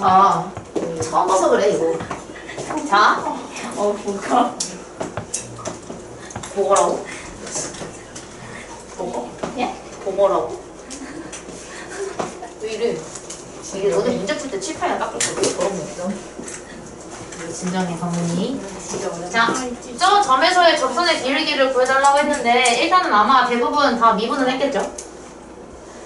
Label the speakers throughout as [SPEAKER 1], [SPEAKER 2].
[SPEAKER 1] 아 처음 봐서 그래 이거 자
[SPEAKER 2] 어 뭐가?
[SPEAKER 1] 보거라고? 보거?
[SPEAKER 2] 예?
[SPEAKER 1] 보거라고? 왜 이래 이게 너네 문제 풀 때 칠판이나 깎였거든 그런 거 진정해
[SPEAKER 2] 어렵다.
[SPEAKER 1] 자, 저 점에서의 접선의 기울기를 구해달라고 했는데 일단은 아마 대부분 다 미분은 했겠죠?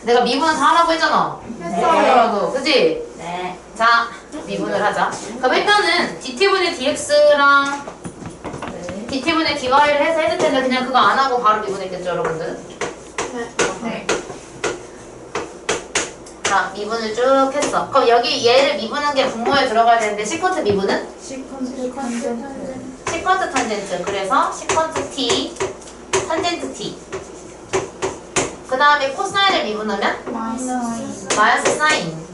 [SPEAKER 1] 내가 미분은 다 하라고 했잖아. 했어요. 그지?
[SPEAKER 2] 네.
[SPEAKER 1] 자, 미분을 하자. 그럼 일단은 dt분의 dx랑 dt분의 dy를 해서 했을 텐데 그냥 그거 안 하고 바로 미분했겠죠, 여러분들?
[SPEAKER 2] 네.
[SPEAKER 1] 자, 미분을 쭉 했어. 그럼 여기 얘를 미분한 게 분모에 들어가야 되는데 시퀀트 미분은?
[SPEAKER 2] 시퀀스 탄젠트.
[SPEAKER 1] 시퀀트 탄젠트. 그래서 시퀀트 t, 탄젠트 t. 그 다음에 코사인을 미분하면
[SPEAKER 2] 마이너스.
[SPEAKER 1] 마이너스 사인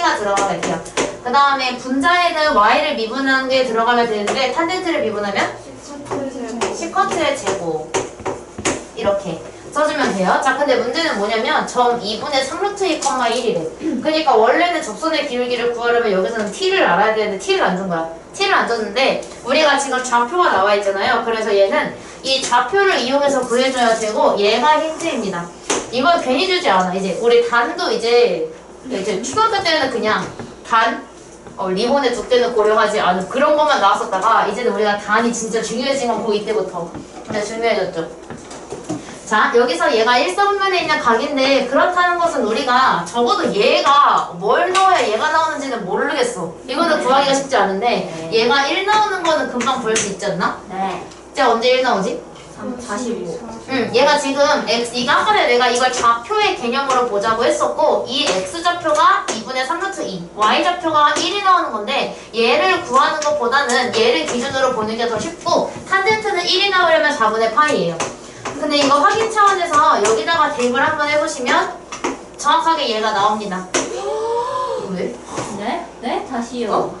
[SPEAKER 1] t가 들어가게 돼요. 그 다음에 분자에는 y를 미분한 게 들어가면 되는데 탄젠트를 미분하면 시퀀트의 제곱 이렇게 써주면 돼요. 자, 근데 문제는 뭐냐면 점 2분의 3루트 2, 1이래. 그러니까 원래는 접선의 기울기를 구하려면 여기서는 t를 알아야 되는데 t를 안 준 거야. t를 안 줬는데 우리가 지금 좌표가 나와 있잖아요. 그래서 얘는 이 좌표를 이용해서 구해줘야 되고 얘가 힌트입니다. 이건 괜히 주지 않아. 이제 우리 단도 이제 이제 초등학교 때는 그냥 단 어, 리본의 두께는 고려하지 않은 그런 것만 나왔었다가 이제는 우리가 단이 진짜 중요해진 건고 이때부터 근데 중요해졌죠. 자 여기서 얘가 일성면에 있는 각인데 그렇다는 것은 우리가 적어도 얘가 뭘 넣어야 얘가 나오는지는 모르겠어. 이거는 구하기가 쉽지 않은데 얘가 1 나오는 거는 금방 구할 수 있지 않나?
[SPEAKER 2] 네.
[SPEAKER 1] 진짜 언제 1 나오지?
[SPEAKER 2] 45.
[SPEAKER 1] 응, 얘가 지금 x, 이거 아까 전에 내가 이걸 좌표의 개념으로 보자고 했었고 이 x 좌표가 2분의 3루트 2, y 좌표가 1이 나오는 건데 얘를 구하는 것보다는 얘를 기준으로 보는 게 더 쉽고 탄젠트는 1이 나오려면 4분의 파이예요. 근데 이거 확인 차원에서 여기다가 대입을 한번 해보시면 정확하게 얘가 나옵니다. 왜?
[SPEAKER 2] 네? 네? 다시요.
[SPEAKER 1] 어?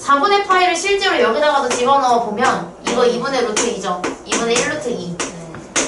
[SPEAKER 1] 4분의 파이를 실제로 여기다가도 집어넣어 보면 이거 2분의 루트 2죠. 2분의 1 루트 2.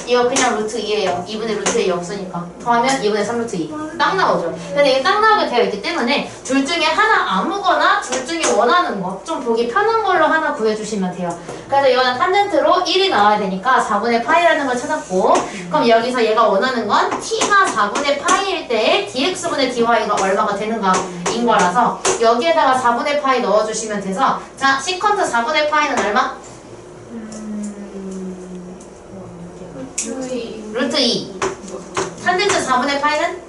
[SPEAKER 1] 이거 그냥 루트 2예요. 2분의 루트 2 없으니까. 더하면 2분의 3 루트 2. 딱 나오죠. 근데 이게 딱 나오게 되어 있기 때문에 둘 중에 하나 아무거나 둘 중에 원하는 거좀 보기 편한 걸로 하나 구해주시면 돼요. 그래서 이거는 탄젠트로 1이 나와야 되니까 4분의 파이라는 걸 찾았고 그럼 여기서 얘가 원하는 건 t가 4분의 파이일 때 dx분의 dy가 얼마가 되는가 인 거라서 여기에다가 4분의 파이 넣어주시면 돼서 자 시컨트 4분의 파이는 얼마? 루트 2 탄젠트 4분의 파이는?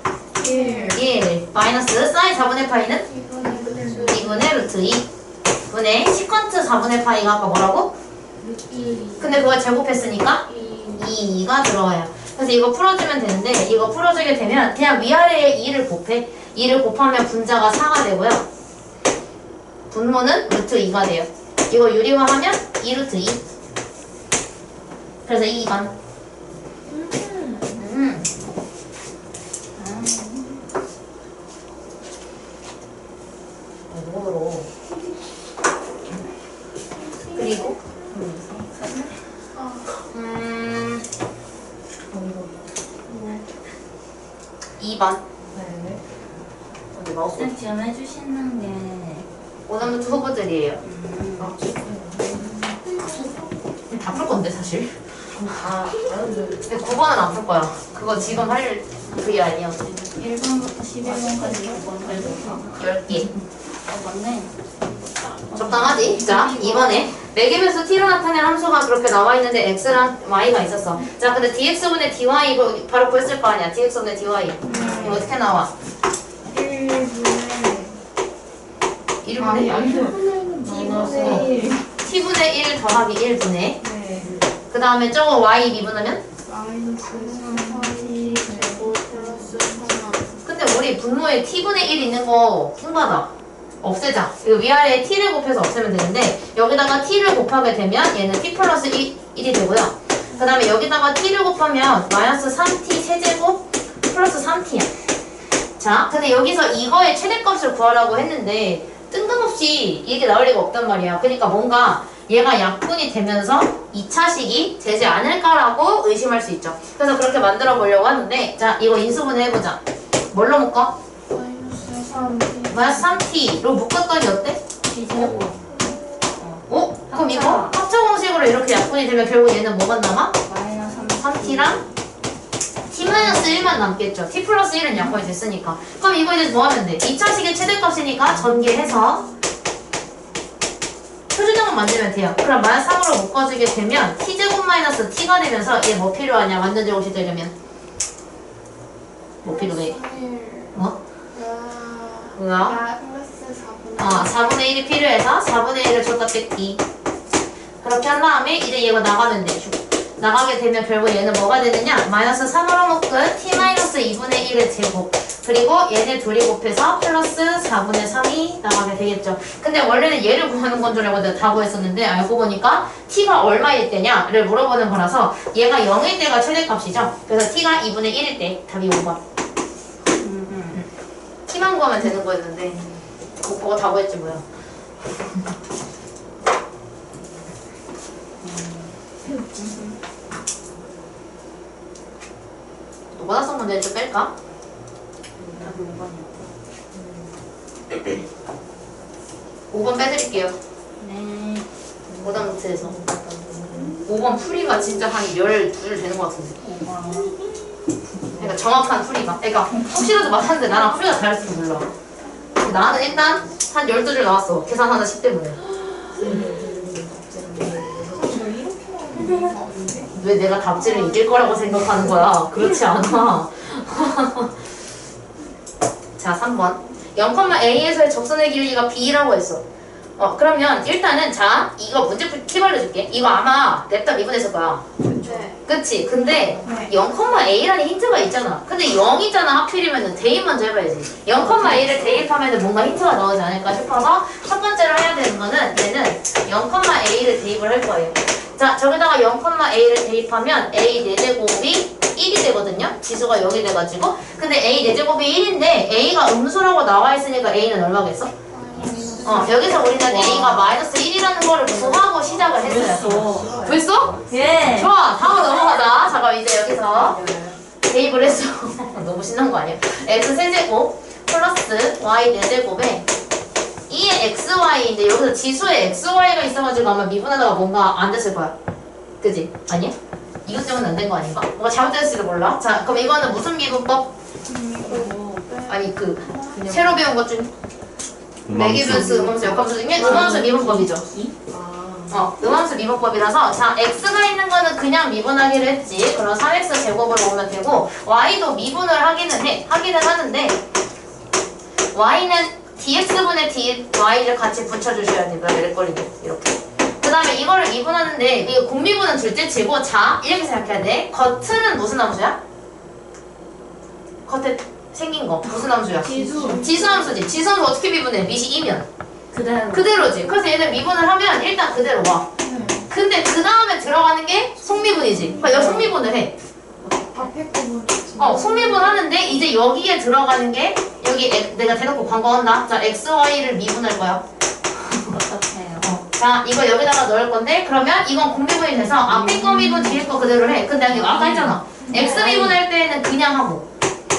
[SPEAKER 1] 1 마이너스 사인 4분의 파이는? 2분의 루트 2 분의 시컨트 4분의 파이가 아까 뭐라고? 근데 그걸 제곱했으니까 2가 들어와요. 그래서 이거 풀어주면 되는데 이거 풀어주게 되면 그냥 위아래에 2를 곱해. 2를 곱하면 분자가 4가 되고요. 분모는 루트 2가 돼요. 이거 유리화하면 2 루트 2 그래서 2번 음. 이거로 그리고 음 2번 어디 마우스
[SPEAKER 2] 쌤 게
[SPEAKER 1] 오늘부터 후보들이에요 다 풀 건데 사실
[SPEAKER 3] 아,
[SPEAKER 1] 근데 9번은 안 풀 거야 그거 지금 할 그게 아니었어
[SPEAKER 2] 1번부터 11번까지 9번
[SPEAKER 1] 10개
[SPEAKER 2] 어 맞네.
[SPEAKER 1] 적당하지? 자, 이번에 매개변수 t로 나타낸 함수가 그렇게 나와 있는데 x랑 y가 있었어. 자, 근데 dx분의 dy 이거 바로 구했을 거 아니야? dx분의 dy. 이거 어떻게 나와? 1분의
[SPEAKER 3] 마이너스
[SPEAKER 1] t분의 1 더하기 1분의
[SPEAKER 3] 네.
[SPEAKER 1] 그 다음에 저거 y 미분하면?
[SPEAKER 3] 마이너스 3y 제곱 플러스 4
[SPEAKER 1] 근데 우리 분모에 t분의 1 있는 거 킹받아. 없애자. 위아래에 t를 곱해서 없애면 되는데 여기다가 t를 곱하게 되면 얘는 t 플러스 1, 이 되고요. 그 다음에 여기다가 t를 곱하면 마이너스 3t 세제곱 플러스 3t야. 자, 근데 여기서 이거의 최대값을 구하라고 했는데 뜬금없이 이게 나올 리가 없단 말이야. 그러니까 뭔가 얘가 약분이 되면서 2차식이 되지 않을까라고 의심할 수 있죠. 그래서 그렇게 만들어 보려고 하는데 자, 이거 인수분해 해보자. 뭘로 묶어?
[SPEAKER 3] 마이너스 3
[SPEAKER 1] 마이너스 3t로 묶었더니 어때?
[SPEAKER 2] T제곱.
[SPEAKER 1] 어? 그럼 이거
[SPEAKER 2] 합쳐.
[SPEAKER 1] 공식으로 이렇게 약분이 되면 결국 얘는 뭐만 남아?
[SPEAKER 2] 마이너스
[SPEAKER 1] 3t랑 t-1만 남겠죠. t 플러스 1은 약분이 됐으니까. 그럼 이거 이제 뭐 하면 돼? 2차식의 최대값이니까 전개해서 표준형을 만들면 돼요. 그럼 마이너스 3으로 묶어주게 되면 t제곱 마이너스 t가 되면서 얘 뭐 필요하냐? 완전 제곱이 되려면 뭐 필요해?
[SPEAKER 3] 3일.
[SPEAKER 1] 뭐?
[SPEAKER 3] 와.
[SPEAKER 1] 뭐야?
[SPEAKER 3] 4분의
[SPEAKER 1] 어, 4분의 1이 필요해서 4분의 1을 줬다 뺐기. 그렇게 한 다음에 이제 얘가 나가면 돼. 쭉. 나가게 되면 결국 얘는 뭐가 되느냐? 마이너스 3으로 묶은 t 마이너스 2분의 1의 제곱. 그리고 얘네 둘이 곱해서 플러스 4분의 3이 나가게 되겠죠. 근데 원래는 얘를 구하는 건 줄 알고 내가 다 구했었는데 알고 보니까 t가 얼마일 때냐를 물어보는 거라서 얘가 0일 때가 최대값이죠. 그래서 t가 2분의 1일 때 답이 5번. t만 구하면 되는 거였는데 그거 그거 다 구했지 뭐야. 노 가다 성 문제를 좀 뺄까?
[SPEAKER 2] 답이 5번이요.
[SPEAKER 1] 5번 빼드릴게요.
[SPEAKER 2] 네.
[SPEAKER 1] 오답 노트에서. 5번 풀이가 진짜 한 12줄 되는 것 같은데.
[SPEAKER 2] 5번.
[SPEAKER 1] 그러니까 정확한 풀이가. 그러니까 혹시라도 맞았는데 나랑 풀이가 다를지도 몰라. 나는 일단 한 12줄 나왔어. 계산하는 10 때문에. 왜 내가 답지를 이길 거라고 생각하는 거야? 그렇지 않아. 자, 3번. 0,a에서의 적선의 길이가 b라고 했어. 어, 그러면 일단은 자, 이거 문제 풀 팁 알려줄게. 이거 아마 미분했을 거야.
[SPEAKER 3] 네.
[SPEAKER 1] 그치? 근데
[SPEAKER 3] 네.
[SPEAKER 1] 0,a라는 힌트가 있잖아. 근데 0 있잖아. 하필이면은 대입 먼저 해봐야지. 0,a를 대입하면은 뭔가 힌트가 나오지 않을까 싶어서 첫 번째로 해야 되는 거는 얘는 0,a를 대입을 할 거예요. 자, 저기다가 0,a를 대입하면 a 4제곱이 1이 되거든요. 지수가 0이 돼가지고. 근데 a 4제곱이 1인데 a가 음수라고 나와 있으니까 a는 얼마겠어? 어, 여기서 우리는 a가 마이너스 1이라는 거를 구하고 시작을 했어요. 됐어?
[SPEAKER 2] 예.
[SPEAKER 1] 좋아, 다음 넘어가자. 잠깐 이제 여기서 대입을 했어. 너무 신난 거 아니야? x 세제곱 플러스 y 네 제곱에 2의 xy인데 여기서 지수에 xy가 있어가지고 아마 미분하다가 뭔가 안 됐을 거야. 그지? 아니야? 이것 때문에 안 된 거 아닌가? 뭐가 잘못됐을지도 몰라. 자, 그럼 이거는 무슨 미분법? 아니 그 새로 배운 것 중 매기분수, 음함수, 역함수 중에 음함수 미분법이죠. 어, 음함수 미분법이라서 자 x가 있는 거는 그냥 미분하기로 했지. 그럼 3x 제곱으로 오면 되고 y도 미분을 하기는 해. 하기는 하는데 y는 dx분의 dy를 같이 붙여주셔야 돼요. 이랬거리게 이렇게. 그 다음에 이거를 미분하는데 이거 공미분은 둘째 치고 자 이렇게 생각해야 돼. 겉은 무슨 함수야? 겉에 생긴 거 무슨 함수야?
[SPEAKER 3] 지수.
[SPEAKER 1] 지수함수지. 지수함수 어떻게 미분해? 밑이 2면
[SPEAKER 2] 그대로.
[SPEAKER 1] 그대로지. 그래서 얘는 미분을 하면 일단 그대로 와. 근데 그 다음에 들어가는 게 속미분이지. 그러니까 여기 속미분을 해.
[SPEAKER 3] 앞에.
[SPEAKER 1] 어, 속미분 하는데 이제 여기에 들어가는 게 여기 엑- 내가 대놓고 광고한다. 자, x, y를 미분할 거야.
[SPEAKER 2] 어떡해요?
[SPEAKER 1] 어. 자, 이거 여기다가 넣을 건데 그러면 이건 공미분이 돼서 앞에 거 미분, 뒤에 거 그대로 해. 근데 이거 아까 했잖아. x 미분할 때는 그냥 하고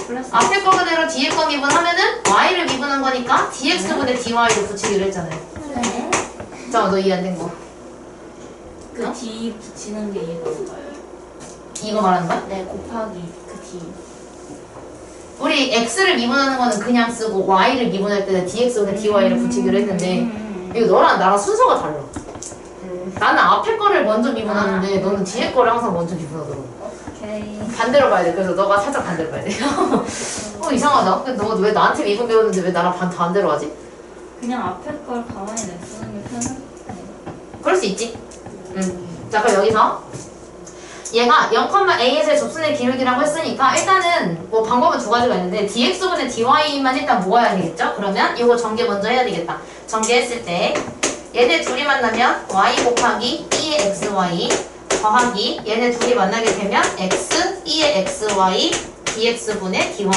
[SPEAKER 2] 플러스.
[SPEAKER 1] 앞에 거 그대로 뒤에 거 미분하면은 y를 미분한 거니까 dx분의 dy를 붙이기로 했잖아요.
[SPEAKER 2] 네.
[SPEAKER 1] 자, 너 이해 안 된 거.
[SPEAKER 2] 그 D 붙이는 게 이건가요?
[SPEAKER 1] 이거 말하는 거야?
[SPEAKER 2] 네, 곱하기 그 D.
[SPEAKER 1] 우리 x를 미분하는 거는 그냥 쓰고 y를 미분할 때는 dx분의 dy를 붙이기로 했는데
[SPEAKER 2] 음.
[SPEAKER 1] 이거 너랑 나랑 순서가 달라. 나는 앞에 거를 먼저 미분하는데 너는 뒤에 거를 항상 먼저 미분하더라고. 반대로 봐야 돼. 그래서 너가 살짝 반대로 봐야 돼. 어 이상하다. 근데 너 왜 나한테 미분 배웠는데 왜 나랑 반 반대로 하지?
[SPEAKER 2] 그냥 앞에 걸 가만히 냅두는 게 편해.
[SPEAKER 1] 그럴 수 있지. 음. 자 그럼 여기서 얘가 0,a에서의 접선의 기울기라고 했으니까 일단은 뭐 방법은 두 가지가 있는데 dx분의 dy만 일단 모아야 되겠죠? 그러면 이거 전개 먼저 해야 되겠다. 전개했을 때 얘네 둘이 만나면 y 곱하기 2의 xy 더하기 얘네 둘이 만나게 되면 x 2의 xy dx분의 dy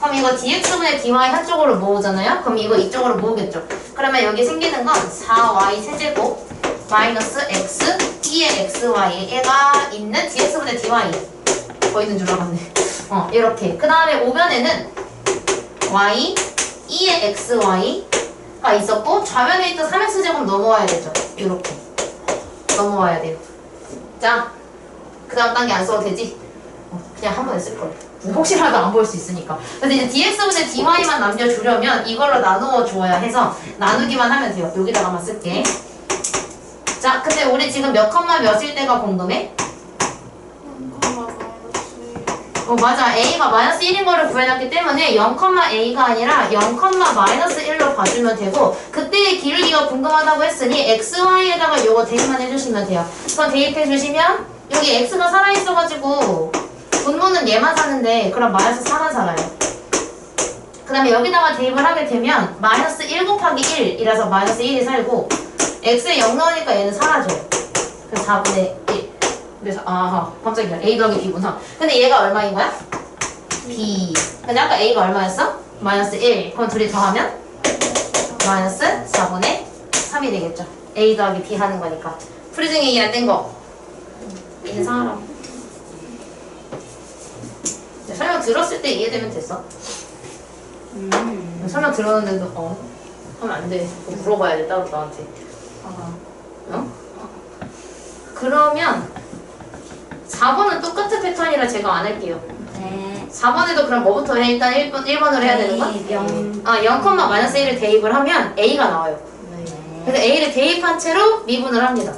[SPEAKER 1] 그럼 이거 dx분의 dy 한쪽으로 모으잖아요? 그럼 이거 이쪽으로 모으겠죠? 그러면 여기 생기는 건 4y 세제곱 마이너스 x 2의 xy 얘가 있는 dx분의 dy 더 있는 줄 알았네 어 이렇게 그 다음에 오변에는 y 2의 xy가 있었고 좌면에 있던 3x제곱 넘어와야 되죠. 이렇게 넘어와야 돼요. 자, 그 다음 단계 안 써도 되지? 어, 그냥 한 번에 쓸 거예요. 혹시라도 안 볼 수 있으니까. 근데 이제 dx분의 dy만 남겨주려면 이걸로 나누어 줘야 해서 나누기만 하면 돼요. 여기다가만 쓸게. 자, 근데 우리 지금 몇 컴마 몇일 때가 궁금해? 어, 맞아. a가 마이너스 1인 거를 구해놨기 때문에 0,a가 아니라 0, 마이너스 1로 봐주면 되고 그때의 기울기가 궁금하다고 했으니 xy에다가 요거 대입만 해주시면 돼요. 그럼 대입해주시면 여기 x가 살아있어가지고 분모는 얘만 사는데 그럼 마이너스 4만 살아요. 그 다음에 여기다가 대입을 하게 되면 마이너스 1 곱하기 1이라서 마이너스 1이 살고 x에 0 넣으니까 얘는 사라져요. 그래서 4분의 1. 그래서 아 깜짝이야 a 더하기 b구나. 근데 얘가 얼마인 거야? b. 근데 아까 a가 얼마였어? 마이너스 1. 그럼 둘이 더하면 마이너스 4분의 3이 되겠죠. a 더하기 b 하는 거니까. 중에 이해 안된 거. 인사하라. 이제 설명 들었을 때 이해되면 됐어.
[SPEAKER 2] 음.
[SPEAKER 1] 설명 들었는데도 어 하면 안 돼. 그거 물어봐야 돼 따로 나한테.
[SPEAKER 2] 아.
[SPEAKER 1] 어? 그러면 4번은 똑같은 패턴이라 제가 안 할게요.
[SPEAKER 2] 네.
[SPEAKER 1] 4번에도 그럼 뭐부터 해? 일단 1번, 1번으로 해야 되는 거야?
[SPEAKER 2] 영.
[SPEAKER 1] 아, 0, 마이너스 1을 대입을 하면 A가 나와요.
[SPEAKER 2] 네.
[SPEAKER 1] 그래서 A를 대입한 채로 미분을 합니다.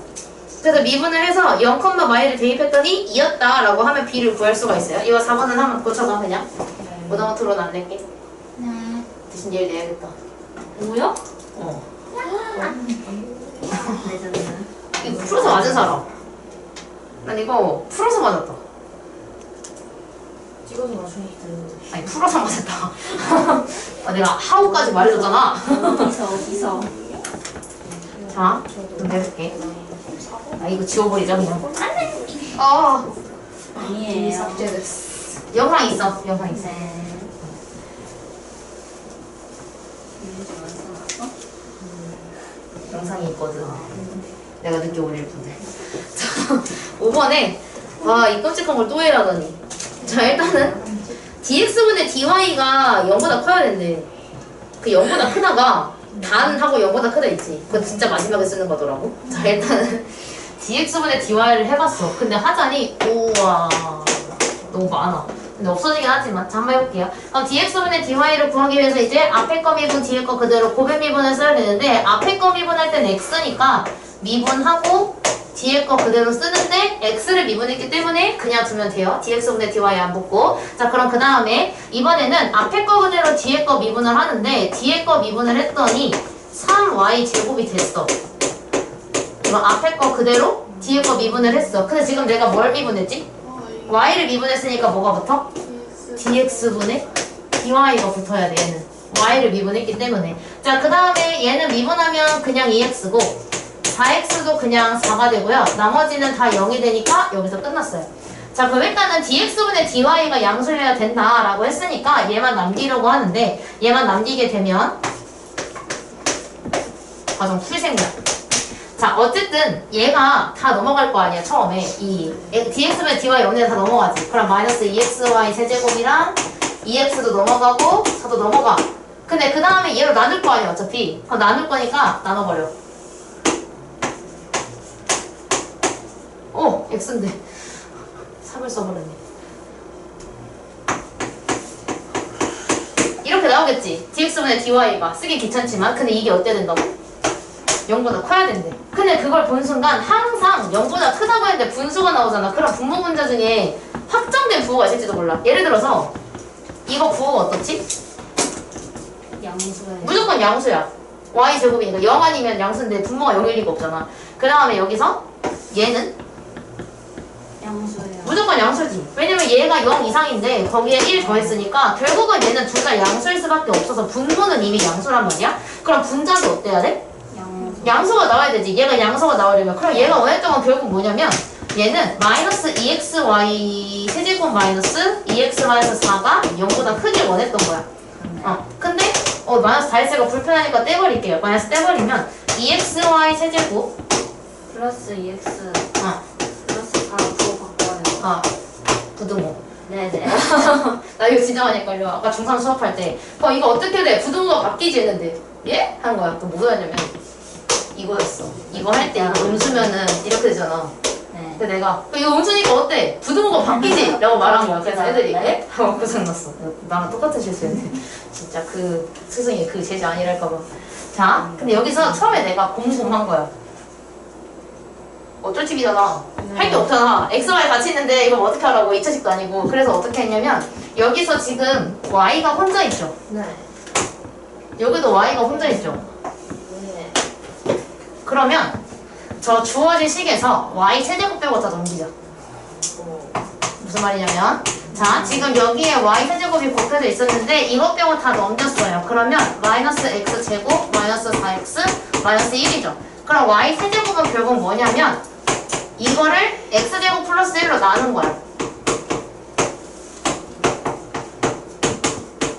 [SPEAKER 1] 그래서 미분을 해서 0, 마이를 대입했더니 2였다 라고 하면 B를 구할 수가 있어요. 이거 4번은 한번 고쳐봐 그냥. 오다마토로는 안 낼게.
[SPEAKER 2] 네.
[SPEAKER 1] 대신 얘를 내야겠다.
[SPEAKER 2] 뭐야?
[SPEAKER 1] 어.
[SPEAKER 2] 레전드.
[SPEAKER 1] 이거 풀어서 맞은 사람. 난 이거 풀어서 맞았다.
[SPEAKER 3] 찍어서 나중에 기다리는
[SPEAKER 1] 아니 풀어서 맞았다. 아, 내가 하우까지 말해줬잖아.
[SPEAKER 2] 어디서 어디서?
[SPEAKER 1] 자, 좀 내볼게. 아 이거 지워버리자 그냥. 아
[SPEAKER 2] 아니에요.
[SPEAKER 3] 삭제됐어.
[SPEAKER 1] 영상 있어. 영상 있어.
[SPEAKER 2] 네.
[SPEAKER 1] 영상이 있거든. 내가 늦게 올릴 뿐에. 자, 5번에 아, 이 끔찍한 걸 또 해라더니. 자, 일단은 dx분의 dy가 0보다 커야 된대. 그 0보다 크다가 단하고 0보다 크다 있지. 그거 진짜 마지막에 쓰는 거더라고. 자, 일단은 dx분의 dy를 해봤어. 근데 하자니 우와 너무 많아. 근데 없어지긴 하지만 자 한번 해볼게요. 그럼 dx분의 dy를 구하기 위해서 이제 앞에 거 미분 뒤에 거 그대로 고백 미분을 써야 되는데 앞에 거 미분할 땐 x니까 미분하고 뒤에 거 그대로 쓰는데 x를 미분했기 때문에 그냥 두면 돼요. dx분의 dy 안 붙고 자 그럼 그 다음에 이번에는 앞에 거 그대로 뒤에 거 미분을 하는데 뒤에 거 미분을 했더니 3y 제곱이 됐어. 그럼 앞에 거 그대로 뒤에 거 미분을 했어. 근데 지금 내가 뭘 미분했지? y를 미분했으니까 뭐가 붙어? dx분의 dy가 붙어야 돼 얘는 y를 미분했기 때문에 자 그 다음에 얘는 미분하면 그냥 2x고 4x도 그냥 4가 되고요. 나머지는 다 0이 되니까 여기서 끝났어요. 자 그럼 일단은 dx분의 dy가 양수해야 된다라고 했으니까 얘만 남기려고 하는데 얘만 남기게 되면 과정 풀생각. 자 어쨌든 얘가 다 넘어갈 거 아니야 처음에. 이 dx분의 dy 0에 다 넘어가지. 그럼 마이너스 2xy 세제곱이랑 2x도 넘어가고 4도 넘어가. 근데 그 다음에 얘로 나눌 거 아니야 어차피. 그럼 나눌 거니까 나눠버려 오 x인데 3을 써버렸네 이렇게 나오겠지 dx분의 dy가 쓰기 귀찮지만 근데 이게 어때야 된다고? 0보다 커야 된대. 근데 그걸 본 순간 항상 0보다 크다고 했는데 분수가 나오잖아. 그럼 분모 문제 중에 확정된 부호가 있을지도 몰라. 예를 들어서 이거 부호가 어떻지?
[SPEAKER 2] 양수에.
[SPEAKER 1] 무조건 양수야. y 제곱이니까 0 아니면 양수인데 분모가 0일 리가 없잖아. 그 다음에 여기서 얘는
[SPEAKER 2] 양수예요.
[SPEAKER 1] 무조건 양수지. 왜냐면 얘가 0 이상인데 거기에 1 더했으니까 결국은 얘는 둘 다 양수일 수밖에 없어서 분모는 이미 양수란 말이야. 그럼 분자도 어때야 돼?
[SPEAKER 2] 양수.
[SPEAKER 1] 양수가 나와야 되지. 얘가 양수가 나오려면. 그럼 얘가 원했던 건 결국 뭐냐면 얘는 마이너스 2xy 세제곱 마이너스 2x 마이너스 4가 0보다 크길 원했던 거야. 어. 근데 어 마이너스 4x가 불편하니까 떼버릴게요. 마이너스 떼버리면 2xy 세제곱
[SPEAKER 2] 플러스 2x
[SPEAKER 1] 어. 아 부등호.
[SPEAKER 2] 네네.
[SPEAKER 1] 나 이거 진짜 많이 헷갈려. 아까 중3 수업할 때. 그럼 이거 어떻게 돼? 부등호가 바뀌지 했는데. 예? 한 거야. 그 뭐였냐면 이거였어. 이거 할 때 이거 음수면은 이렇게 되잖아.
[SPEAKER 2] 네.
[SPEAKER 1] 근데 내가 그 이거 음수니까 어때? 부등호가 바뀌지? 라고 말한 거야. 그래서 애들이 예? 하고 고장났어. 나랑 똑같은 실수였네. 진짜 그 스승이 그 제자 아니랄까 봐. 자, 근데 여기서 처음에 내가 곰곰한 거야. 어쩔 집이잖아. 할게 없잖아. X, Y 같이 있는데 이걸 어떻게 하라고 2차식도 아니고. 그래서 어떻게 했냐면 여기서 지금 Y가 혼자 있죠.
[SPEAKER 3] 네.
[SPEAKER 1] 여기도 Y가 혼자 있죠.
[SPEAKER 3] 네.
[SPEAKER 1] 그러면 저 주어진 식에서 Y 세제곱 빼고 다 넘기자.
[SPEAKER 3] 어.
[SPEAKER 1] 무슨 말이냐면 자 지금 여기에 y 세제곱이 곱해져 있었는데 이것 빼고 다 넘겼어요 그러면 마이너스 x 제곱 마이너스 4x 마이너스 1이죠 그럼 y 세제곱은 결국 뭐냐면 이거를 x 제곱 플러스 1로 나눈 거야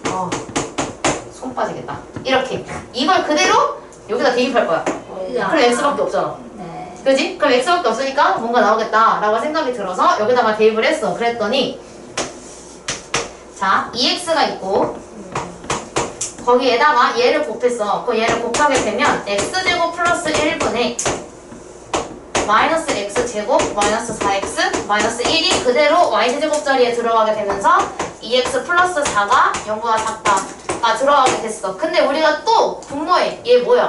[SPEAKER 1] 어, 어손 빠지겠다 이렇게 이걸 그대로 여기다 대입할 거야 그럼 x밖에 없잖아
[SPEAKER 2] 네.
[SPEAKER 1] 그지? 그럼 x밖에 없으니까 뭔가 나오겠다라고 생각이 들어서 여기다가 대입을 했어. 그랬더니 자 2x가 있고 거기에다가 얘를 곱했어. 그 얘를 곱하게 되면 x제곱 플러스 1분의 마이너스 x제곱 마이너스 4x 마이너스 1이 그대로 y제곱 자리에 들어가게 되면서 2x 플러스 4가 0보다 작다가 들어가게 됐어. 근데 우리가 또 분모해. 얘 뭐야?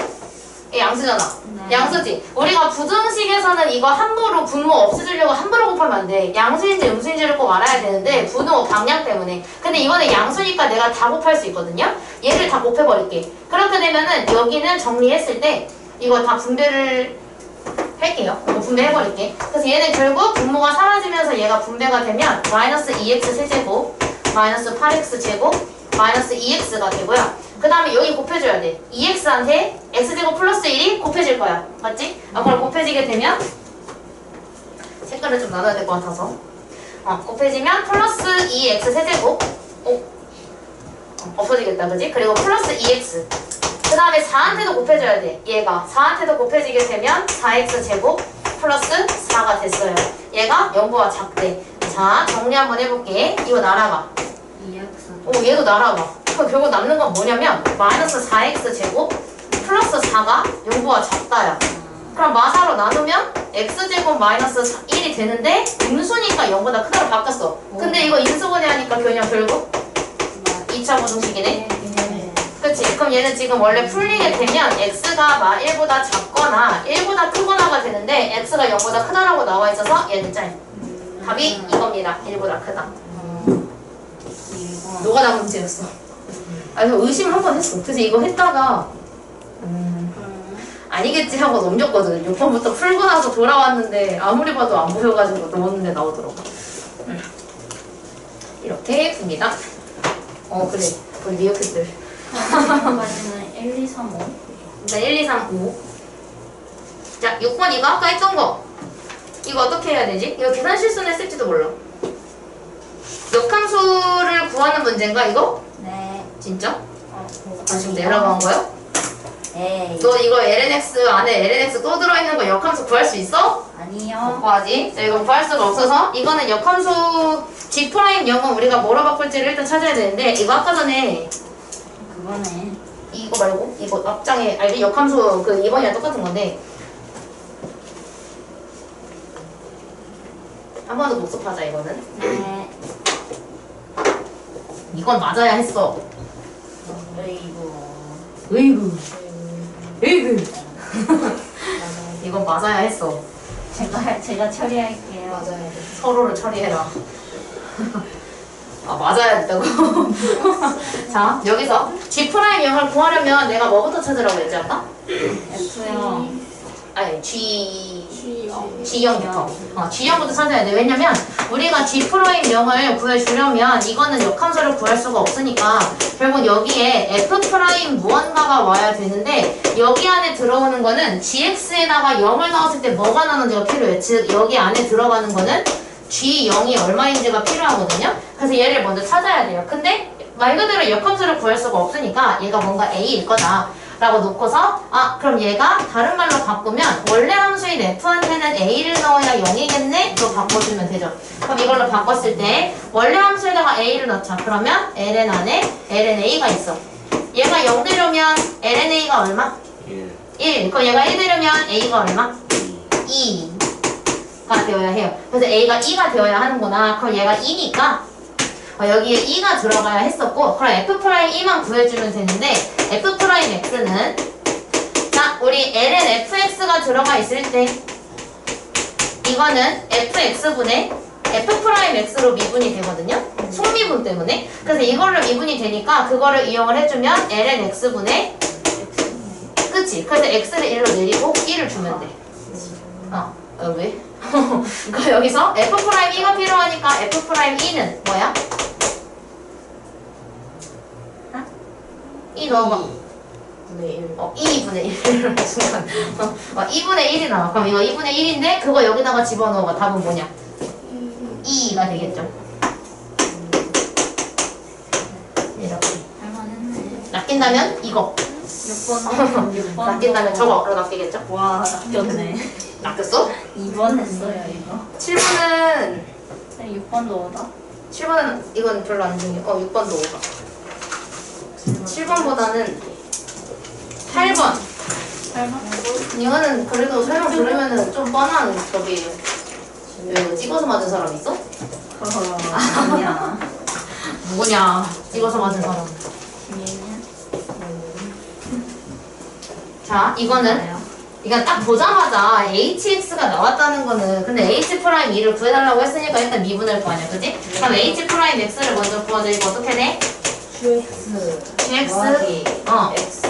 [SPEAKER 1] 얘 양수잖아.
[SPEAKER 2] 네.
[SPEAKER 1] 양수지. 우리가 부등식에서는 이거 함부로 분모 없애주려고 함부로 곱하면 안 돼. 양수인지 음수인지를 꼭 알아야 되는데 분호 방량 때문에. 근데 이거는 양수니까 내가 다 곱할 수 있거든요. 얘를 다 곱해버릴게. 그렇게 되면은 여기는 정리했을 때 이거 다 분배를 이거 분배해버릴게. 그래서 얘는 결국 분모가 사라지면서 얘가 분배가 되면 마이너스 2x 세제곱 마이너스 8x 제곱 마이너스 2x가 되고요. 그 다음에 여기 곱해줘야 돼. 2x한테 x제곱 플러스 1이 곱해질 거야. 맞지? 아, 그럼 곱해지게 되면 색깔을 좀 나눠야 될 것 같아서 어, 곱해지면 플러스 2x 세제곱 오, 어, 없어지겠다. 그지? 그리고 플러스 2x 그 다음에 4한테도 곱해줘야 돼. 얘가 4한테도 곱해지게 되면 4x 제곱 플러스 4가 됐어요. 얘가 0보다 작대. 자, 정리 한번 해볼게. 이거 날아가.
[SPEAKER 2] 2x.
[SPEAKER 1] 오, 얘도 날아가. 그럼 결국 남는 건 뭐냐면 마이너스 4x 제곱 플러스 4가 0보다 작다야. 그럼 마사로 나누면 x제곱 마이너스 1이 되는데 음수니까 0보다 크다로 바뀌었어. 근데 이거 인수분해 하니까 그냥 결국 2차 부등식이네.
[SPEAKER 3] 네.
[SPEAKER 1] 그럼 얘는 지금 원래 풀리게 되면 x가 마 1보다 작거나 1보다 크거나가 되는데 x가 0보다 크다라고 나와 있어서 얘는 짤. 답이 이겁니다. 1보다 크다.
[SPEAKER 2] 이거.
[SPEAKER 1] 노가다 문제였어. 아, 그래서 의심 한 번 했어. 그래서 이거 했다가 음,
[SPEAKER 2] 음.
[SPEAKER 1] 아니겠지 하고 넘겼거든. 6번부터 풀고 나서 돌아왔는데 아무리 봐도 안 보여가지고 넣었는데 나오더라고. 음. 이렇게 봅니다. 어 그래. 우리 미역캣들.
[SPEAKER 2] 까지는 1, 2, 3, 5.
[SPEAKER 1] 자, 1, 2, 3, 5. 자, 6번 이거 아까 했던 거. 이거 어떻게 해야 되지? 이거 계산 실수는 했을지도 몰라. 역함수를 구하는 문제인가 이거?
[SPEAKER 2] 네.
[SPEAKER 1] 진짜?
[SPEAKER 2] 어,
[SPEAKER 1] 아, 지금 한 거야?
[SPEAKER 2] 네.
[SPEAKER 1] 너 이거 LNX 안에 LNX 또 들어있는 거 역함수 구할 수 있어?
[SPEAKER 2] 아니요.
[SPEAKER 1] 구하지. 자, 이거 구할 수가 없어서 이거는 역함수 G 프라임 0은 우리가 뭐로 바꿀지를 일단 찾아야 되는데 이거 아까 전에
[SPEAKER 2] 그거네.
[SPEAKER 1] 이거 말고 이거 앞장에 알지? 역함수 그 2번이랑 똑같은 건데 한 번 더 복습하자 이거는
[SPEAKER 2] 네.
[SPEAKER 1] 이건 맞아야 했어
[SPEAKER 2] 어이구.
[SPEAKER 1] 으이구 으이구
[SPEAKER 3] 맞아요.
[SPEAKER 1] 이건 맞아야 했어
[SPEAKER 2] 제가, 제가 처리할게요.
[SPEAKER 3] 맞아야 돼.
[SPEAKER 1] 서로를 처리해라 아 맞아야 했다고 자 여기서 G 프라임 0을 구하려면 내가 뭐부터 찾으라고 했지 아까?
[SPEAKER 2] F요.
[SPEAKER 1] 아니 G
[SPEAKER 3] G.
[SPEAKER 1] G형부터 어, G형부터 찾아야 돼 왜냐면 우리가 G 프라임 0을 구해주려면 이거는 역함수를 구할 수가 없으니까 결국 여기에 F 프라임 무언가가 와야 되는데 여기 안에 들어오는 거는 GX에다가 0을 넣었을 때 뭐가 나는지가 필요해 즉 여기 안에 들어가는 거는 G0이 얼마인지가 필요하거든요. 그래서 얘를 먼저 찾아야 돼요. 근데 말 그대로 역함수를 구할 수가 없으니까 얘가 뭔가 A일 거다 라고 놓고서 아 그럼 얘가 다른 말로 바꾸면 원래 함수인 f한테는 a를 넣어야 0이겠네? 또 바꿔주면 되죠. 그럼 이걸로 바꿨을 때 원래 함수에다가 a를 넣자. 그러면 ln 안에 lna가 있어. 얘가 0 되려면 lna가 얼마?
[SPEAKER 4] 1,
[SPEAKER 1] 1 그럼 얘가 1 되려면 a가 얼마?
[SPEAKER 4] 2,
[SPEAKER 1] 2 가 되어야 해요. 그래서 A가 2가 되어야 하는구나. 그럼 얘가 2니까 어, 여기에 2가 들어가야 했었고 그럼 F'2만 구해주면 되는데 F'X는 자 우리 ln fx가 들어가 있을 때 이거는 fx분의 F'X로 미분이 되거든요. 속미분 때문에. 그래서 이걸로 미분이 되니까 그거를 이용을 해주면 ln x분의 그치? 그래서 x를 1로 내리고 1을 주면 돼. 어, 어 왜? 그러니까 여기서 f'2가 필요하니까 f'2는 뭐야? 어? 2 넣어봐.
[SPEAKER 3] 분의 1.
[SPEAKER 1] 어, 2분의 1. 순간. 어, 어, 2분의 1이 나와. 그럼 이거 2분의 1인데 그거 여기다가 집어넣어봐. 답은 뭐냐? 2가 되겠죠. 이렇게. 낚인다면 이거.
[SPEAKER 2] 6번, 6번.
[SPEAKER 1] 낚인다면 저거로 낚이겠죠?
[SPEAKER 2] 와, 낚였네.
[SPEAKER 1] 낚였어?
[SPEAKER 2] 2번 했어요, 이거.
[SPEAKER 1] 7번은
[SPEAKER 2] 네, 6번도 오다.
[SPEAKER 1] 7번은 이건 별로 안 중요해. 어, 6번도 5가. 7번보다는 8번.
[SPEAKER 2] 8번?
[SPEAKER 1] 이거는 그래도 설명 들으면은 좀 뻔한 저기 왜 이거 찍어서 맞은 사람 있어?
[SPEAKER 2] 아니야.
[SPEAKER 1] 누구냐? 찍어서 맞은 사람. 자, 이거는 이건 딱 보자마자 hx가 나왔다는 거는 근데 h 프라임 2를 구해달라고 했으니까 일단 미분할 거 아니야, 그지? 그럼 h 프라임 x를 먼저 구하자니까 어떻게 돼?
[SPEAKER 3] QX. 더하기
[SPEAKER 1] 어,
[SPEAKER 3] X.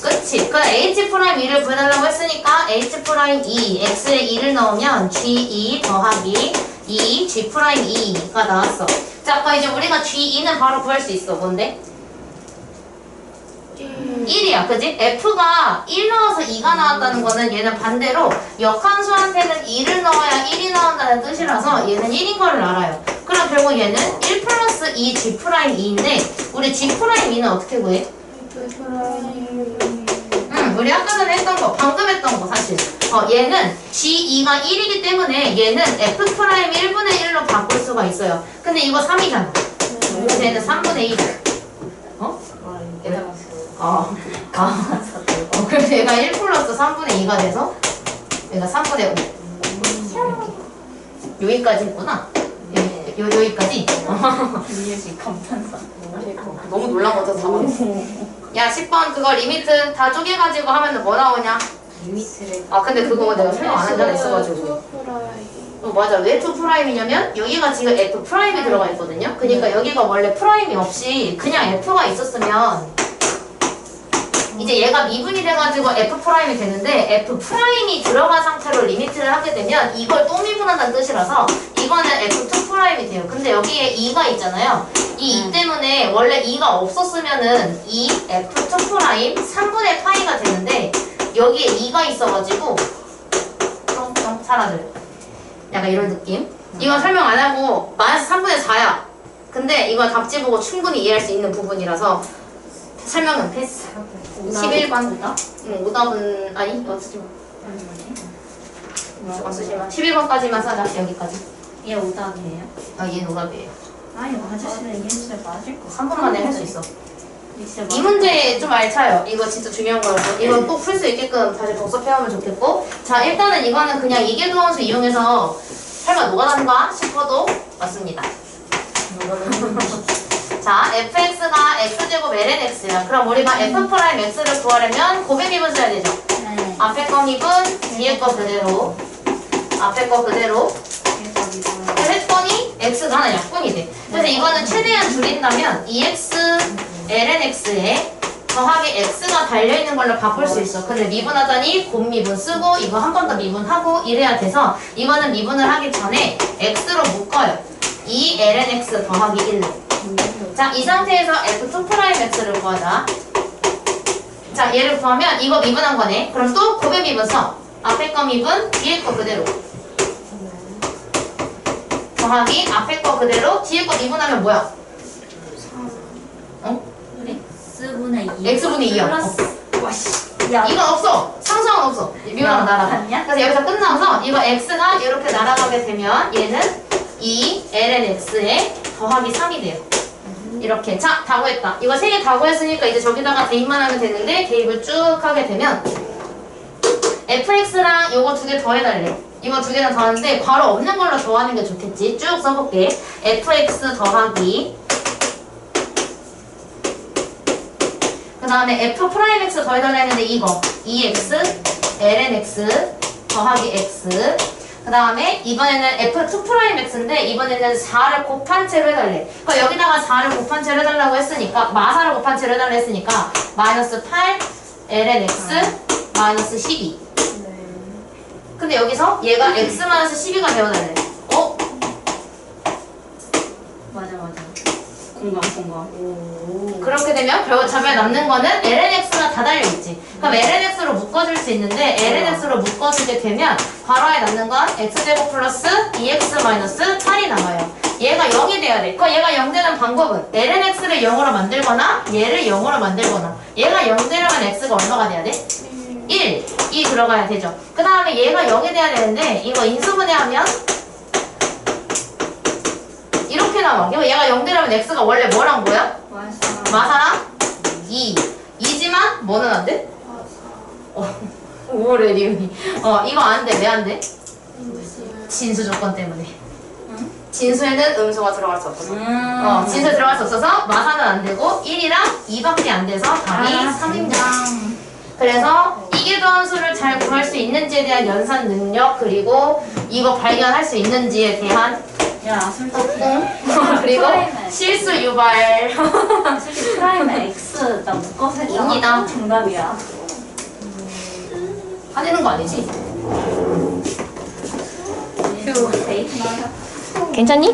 [SPEAKER 1] 그치? 그 h 프라임 2를 구해달라고 했으니까 h 프라임 2 x에 2를 넣으면 g2 더하기 2 g 프라임 2가 나왔어. 자, 아까 이제 우리가 g2는 바로 구할 수 있어. 뭔데? 1이야, 그지? F가 1 넣어서 2가 나왔다는 거는 얘는 반대로 역함수한테는 2를 넣어야 1이 나온다는 뜻이라서 얘는 1인 걸 알아요. 그럼 결국 얘는 1 플러스 2 G 프라임 2인데 우리 G 프라임 2는 어떻게 구해? 응, 우리 아까 전에 했던 거, 방금 했던 거 사실. 어, 얘는 G2가 1이기 때문에 얘는 F 프라임 1분의 1로 바꿀 수가 있어요. 근데 이거 3이잖아. 그래서 얘는 3분의 1. 어? 아, 아. 어, 그래서 얘가 1 플러스 3분의 2가 돼서 얘가 3분의 5. 이렇게. 여기까지 했구나. 요, 요, 여기까지.
[SPEAKER 2] 김예지 감탄사.
[SPEAKER 1] 너무 놀란 거죠, 4번. 야, 10번 그거 리미트 다 쪼개가지고 하면 뭐 나오냐?
[SPEAKER 3] 리미트를.
[SPEAKER 1] 아, 근데 그거 내가 설명 안한 적이 있어가지고. 어, 맞아. 왜 2 프라임이냐면 여기가 지금 F 프라임이 들어가 있거든요. 그러니까 여기가 원래 프라임이 없이 그냥 F가 있었으면 이제 얘가 미분이 돼가지고 F 프라임이 되는데 F 프라임이 들어간 상태로 리미트를 하게 되면 이걸 또 미분한다는 뜻이라서 이거는 F2 프라임이 돼요. 근데 여기에 2가 있잖아요. 이2 때문에 원래 2가 없었으면은 이 F2 프라임 3분의 파이가 되는데 여기에 2가 있어가지고 뿅뿅 사라져요. 약간 이런 느낌. 이건 설명 안 하고 마이너스 3분의 4야. 근데 이건 답지 보고 충분히 이해할 수 있는 부분이라서 설명은 패스. 11번.
[SPEAKER 2] 오다?
[SPEAKER 1] 응, 오답은 아니 이거 쓰지 마. 저거 쓰지 마. 11번까지만 사자 여기까지.
[SPEAKER 2] 얘 오답이에요?
[SPEAKER 1] 아 얘는 오답이에요.
[SPEAKER 2] 아, 이거 아저씨는 이게 진짜 맞을 거.
[SPEAKER 1] 3분 만에 할 수 있어.
[SPEAKER 2] 진짜
[SPEAKER 1] 이 문제 좀 알차요. 이거 진짜 중요한 거라서. 이건 꼭 풀 수 있게끔 다시 복습해오면 좋겠고. 자, 일단은 이거는 그냥 이계도함수 이용해서 설마 녹아난가 싶어도 맞습니다. 자, fx가 x제곱 ln x야. 그럼 우리가 f 프라임 x를 구하려면 미분 써야 되죠.
[SPEAKER 2] 네.
[SPEAKER 1] 앞에 거 미분, 뒤에 거 그대로. 앞에 거 그대로. 했더니 x가 하나 약분이 돼. 그래서 이거는 최대한 줄인다면 2x ln x에 더하기 x가 달려있는 걸로 바꿀 수 있어. 근데 미분하자니 곱 미분 쓰고 이거 한 번 더 미분하고 이래야 돼서 이거는 미분을 하기 전에 x로 묶어요. 2 ln x 더하기 1로. 자, 이 상태에서 f2'x를 구하자. 자, 얘를 구하면 이거 미분한 거네. 그럼 또 곱의 미분 써. 앞에 거 미분, 뒤에 거 그대로. 더하기 앞에 거 그대로 뒤에 거 미분하면 뭐야? 어?
[SPEAKER 2] x
[SPEAKER 1] x분의 2야.
[SPEAKER 2] 플러스 와씨 야
[SPEAKER 1] 이건 없어. 상수항 없어. 미분하고 날아가. 그래서 여기서 끝나서 이거 x가 이렇게 날아가게 되면 얘는 2 ln x에 더하기 3이 돼요. 이렇게. 자, 다 구했다. 이거 세 개 다 구했으니까 이제 저기다가 대입만 하면 되는데 대입을 쭉 하게 되면 fx랑 요거 두 개 더해달래. 이거 두 개는 더하는데 괄호 없는 걸로 더하는 게 좋겠지. 쭉 써볼게. fx 더하기 그 다음에 f 프라임 x 더해달라 했는데 이거 2x ln x 더하기 x 그 다음에 이번에는 f2 프라임 x인데 이번에는 4를 곱한 채로 해달래 그러니까 여기다가 4를 곱한 채로 해달라고 했으니까 마사를 곱한 채로 해달라 했으니까 마이너스 8 ln x 마이너스 12
[SPEAKER 3] 네.
[SPEAKER 1] 근데 여기서 얘가 x 마이너스 12가 되어달래 어?
[SPEAKER 2] 맞아 맞아 공감
[SPEAKER 3] 오.
[SPEAKER 1] 그렇게 되면 결국 답에 남는 거는 lnx가 다 달려있지. 그럼 lnx로 묶어줄 수 있는데 lnx로 묶어주게 되면 괄호에 남는 건 x제곱 플러스 2x 마이너스 8이 남아요. 얘가 0이 돼야 돼. 그럼 얘가 0 되는 방법은 lnx를 0으로 만들거나 얘를 0으로 만들거나 얘가 0 되려면 x가 얼마가 돼야 돼? 1, 2 들어가야 되죠. 그 다음에 얘가 0이 돼야 되는데 이거 인수분해하면 이렇게 나와. 이거 얘가 0 되려면 x가 원래 뭐랑 뭐야?
[SPEAKER 2] 와사
[SPEAKER 1] 마사랑 2. 2지만 뭐는 안 돼? 어, 뭐래 리은이. 어, 이거 안 돼. 왜 안 돼? 진수 조건 때문에.
[SPEAKER 2] 응?
[SPEAKER 1] 진수에는 음수가 들어갈 수 없어서.
[SPEAKER 2] 음.
[SPEAKER 1] 어, 진수 들어갈 수 없어서 마사는 안 되고 1이랑 2밖에 안 돼서 답이
[SPEAKER 2] 아,
[SPEAKER 1] 3입니다.
[SPEAKER 2] 진짜.
[SPEAKER 1] 그래서 이계도한 수를 잘 구할 수 있는지에 대한 연산 능력 그리고 이거 발견할 수 있는지에 대한
[SPEAKER 2] 야 솔직히
[SPEAKER 1] 그리고. 실수 유발.
[SPEAKER 2] 솔직히 프라임에 X 나 묶어서 했잖아
[SPEAKER 1] 입니다.
[SPEAKER 2] 정답이야.
[SPEAKER 1] 화내는 거 아니지?
[SPEAKER 2] 휴. 데이트만 하자
[SPEAKER 1] 괜찮니?